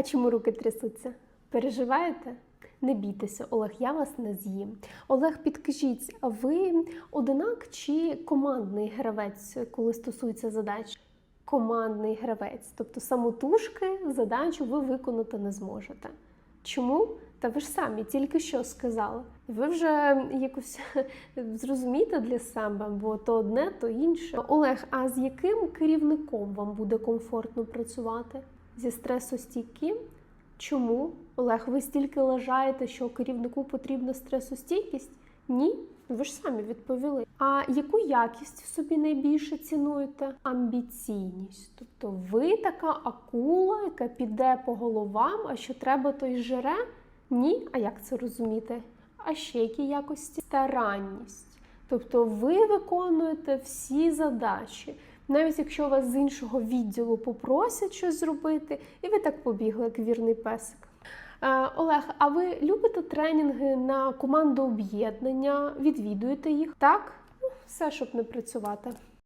А чому руки трясуться? Переживаєте? Не бійтеся, Олег, я вас не з'їм. Олег, підкажіть, а ви одинак чи командний гравець, коли стосується задач? Командний гравець, тобто самотужки задачу ви виконати не зможете. Чому? Та ви ж самі тільки що сказали. Ви вже якось зрозумієте для себе, бо то одне, то інше. Олег, а з яким керівником вам буде комфортно працювати? Зі стресостійким? Чому? Олег, ви стільки лажаєте, що керівнику потрібна стресостійкість? Ні, ви ж самі відповіли. А яку якість в собі найбільше цінуєте? Амбіційність. Тобто ви така акула, яка піде по головам, а що треба, то й жере? Ні? А як це розуміти? А ще які якості? Старанність. Тобто ви виконуєте всі задачі. Навіть якщо вас з іншого відділу попросять щось зробити, і ви так побігли, як вірний песик. Е, Олег, а ви любите тренінги на команду об'єднання? Відвідуєте їх? Так? Ну, все, щоб не працювати.